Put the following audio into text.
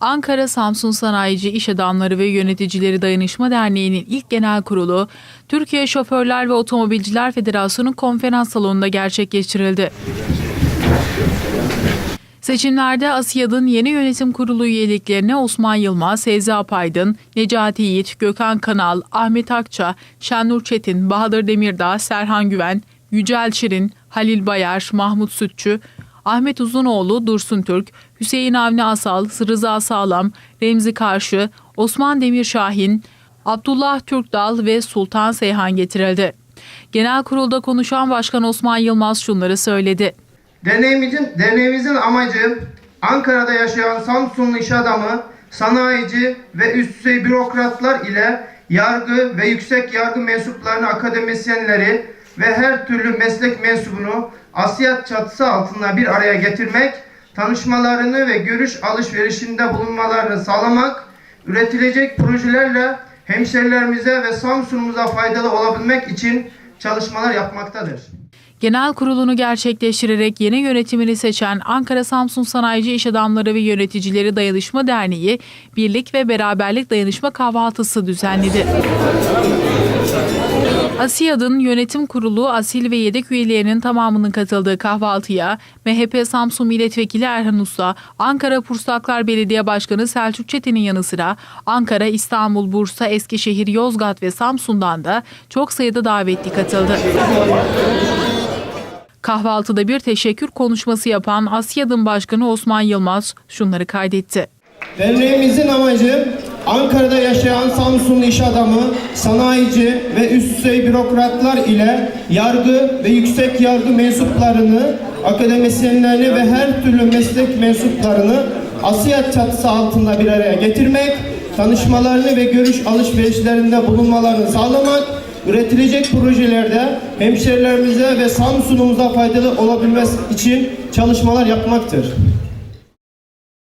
Ankara Samsun Sanayici İş Adamları ve Yöneticileri Dayanışma Derneği'nin ilk genel kurulu Türkiye Şoförler ve Otomobilciler Federasyonu konferans salonunda gerçekleştirildi. Seçimlerde ASİAD'ın yeni yönetim kurulu üyeliklerine Osman Yılmaz, Sevzi Apaydın, Necati Yiğit, Gökhan Kanal, Ahmet Akça, Şenur Çetin, Bahadır Demirdağ, Serhan Güven, Yücel Şirin, Halil Bayar, Mahmut Sütçü, Ahmet Uzunoğlu, Dursun Türk, Hüseyin Avni Asal, Rıza Sağlam, Remzi Karşı, Osman Demir Şahin, Abdullah Türkdal ve Sultan Seyhan getirildi. Genel kurulda konuşan Başkan Osman Yılmaz şunları söyledi. Derneğimizin, derneğimizin amacı Ankara'da yaşayan Samsunlu iş adamı, sanayici ve üst düzey bürokratlar ile yargı ve yüksek yargı mensuplarını, akademisyenleri ve her türlü meslek mensubunu Asiyat çatısı altında bir araya getirmek, tanışmalarını ve görüş alışverişinde bulunmalarını sağlamak, üretilecek projelerle hemşerilerimize ve Samsun'umuza faydalı olabilmek için çalışmalar yapmaktadır. Genel kurulunu gerçekleştirerek yeni yönetimini seçen Ankara Samsun Sanayici İş Adamları ve Yöneticileri Dayanışma Derneği, Birlik ve Beraberlik Dayanışma Kahvaltısı düzenledi. ASİAD'ın yönetim kurulu asil ve yedek üyelerinin tamamının katıldığı kahvaltıya MHP Samsun Milletvekili Erhan Usta, Ankara Pursaklar Belediye Başkanı Selçuk Çetin'in yanı sıra Ankara, İstanbul, Bursa, Eskişehir, Yozgat ve Samsun'dan da çok sayıda davetli katıldı. Kahvaltıda bir teşekkür konuşması yapan Asya'dın Başkanı Osman Yılmaz şunları kaydetti. Derneğimizin amacı Ankara'da yaşayan Samsunlu iş adamı, sanayici ve üst düzey bürokratlar ile yargı ve yüksek yargı mensuplarını, akademisyenlerini ve her türlü meslek mensuplarını Asiyat çatısı altında bir araya getirmek, tanışmalarını ve görüş alışverişlerinde bulunmalarını sağlamak, üretilecek projelerde hemşerilerimize ve Samsun'umuza faydalı olabilmesi için çalışmalar yapmaktır.